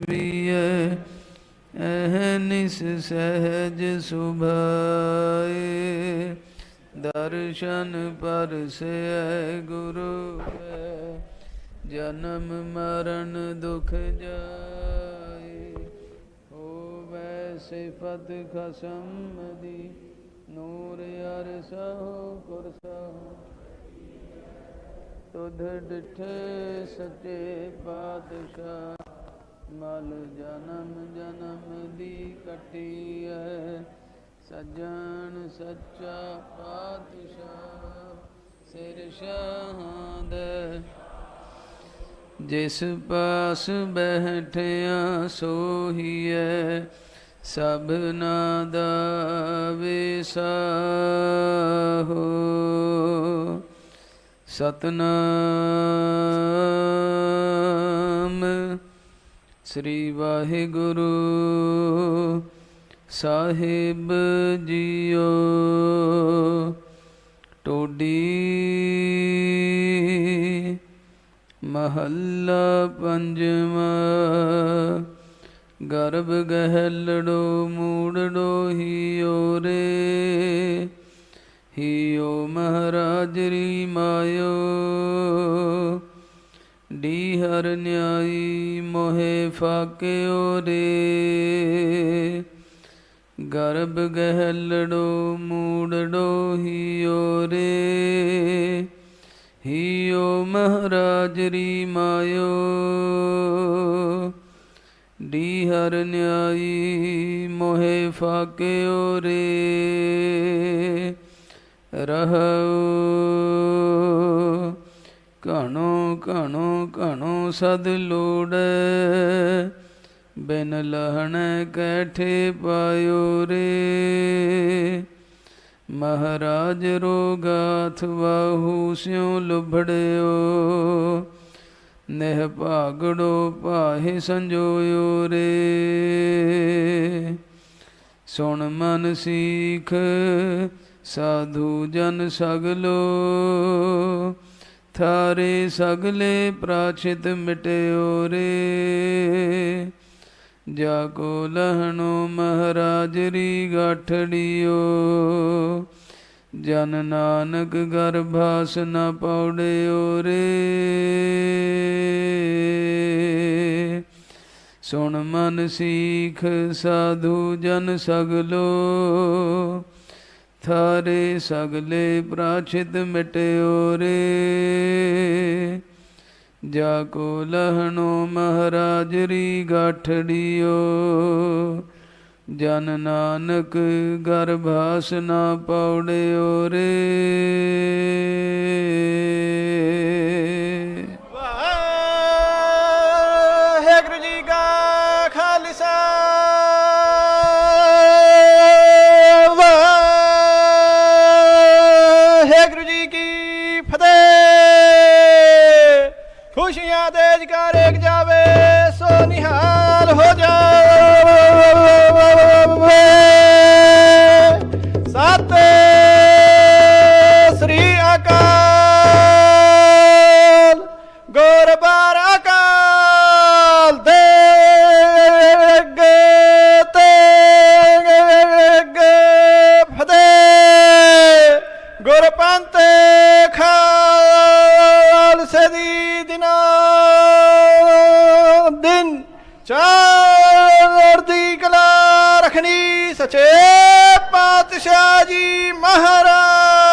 ਵੀਐ ਅਹਨਿਸ ਸਹਿਜ ਸੁਭਾਏ। ਦਰਸ਼ਨ ਪਰਸੈ ਗੁਰੂ ਕੈ, ਜਨਮ ਮਰਨ ਦੁਖ ਜਾਏ। ਹੋਵੈ ਸਿਫਤ ਖਸਮ ਦੀ, ਨੂਰ ਅਰਸਹੁ ਕੁਰਸਹੁ ਤੁਧ ਡਿਠੇ ਸੱਚੇ ਪਾਤਸ਼ਾਹ। ਮਲ ਜਨਮ ਜਨਮ ਦੀ ਕਟਿਐ। ਸਜਣ ਸੱਚਾ ਪਾਤਸ਼ਾਹ ਸਿਰ ਸ਼ਹਾਦ ਜਿਸ ਪਾਸ ਬਹਿਠਿਆ ਸੋਹੀਐ ਸਭਨਾ ਦਾ ਵਿਸਾਹੋ ਸਤਨਾਮ ਸ੍ਰੀ ਵਾਹਿਗੁਰੂ ਸਾਹਿਬ ਜੀਓ। ਟੋਡੀ ਮਹੱਲਾ ਪੰਜਵਾ। ਗਰਭ ਗਹਿਲੜੋ ਮੂੜੜੋ ਹੀਓ ਰੇ ਹੀਓ ਮਹਾਰਾਜ ਰੀ ਮਾਇਓ। ਡੀ ਹਰ ਨਿਆਈ ਮੋਹਿ ਫਾਕਿਓ ਰੇ। ਗਰਭ ਗਹਿਲੜੋ ਮੂੜੜੋ ਹੀਓ ਰੇ। ਹੀਓ ਮਹਾਰਾਜ ਰੀ ਮਾਇਓ। ਡੀ ਹਰ ਨਿਆਈ ਮੋਹਿ ਫਾਕਿਓ ਰੇ। ਰਹੋ ਘਣੋ ਘਣੋ ਘਣੋ ਸਦ ਲੋੜ। ਬਿਨ ਲਹਣ ਕੈਠੇ ਪਾਇਓ ਰੇ। ਮਹਾਰਾਜ ਰੋਗਾਥ ਵਾਹੂ ਸਿਉ ਲੁਭੜਿਓ। ਨਹਿ ਭਾਗੜੋ ਪਾਹੇ ਸੰਜੋਇਓ ਰੇ। ਸੁਣ ਮਨ ਸੀਖ ਸਾਧੂ ਜਨ ਸਗਲੋ। ਥਾਰੇ ਸਗਲੇ ਪ੍ਰਾਚਿਤ ਮਿਟਿਓ ਰੇ ਜਾ ਕੋ ਲਹਣੋ ਮਹਾਰਾਜ ਰੀ ਗਾਠੜਿਓ ਜਨ ਨਾਨਕ ਗਰਭਾਸ ਨ ਪੌੜਿਓ ਰੇ ਸੁਣ ਮਨ ਸੀਖ ਸਾਧੂ ਜਨ ਸਗਲੋ ਥਾਰੇ ਸਗਲੇ ਪ੍ਰਾਛਿਤ ਮਿਟਿਓ ਰੇ ਜਾ ਕੋ ਲਹਣੋ ਮਹਾਰਾਜ ਰੀ ਗਾਠੜਿਓ ਜਨ ਨਾਨਕ ਗਰਭਾਸ ਨਾ ਪੌੜਿਓ ਰੇ ਖੁਸ਼ੀਆਂ ਦੇ ਜਕਾਰੇ ਜਾਵੇ ਸੋ ਨਿਹਾਲ ਹੋ ਜਾ ਦਿਨ ਚਾਰ ਚੜ੍ਹਦੀ ਕਲਾ ਰਖਣੀ ਸੱਚੇ ਪਾਤਸ਼ਾਹ ਜੀ ਮਹਾਰਾਜ।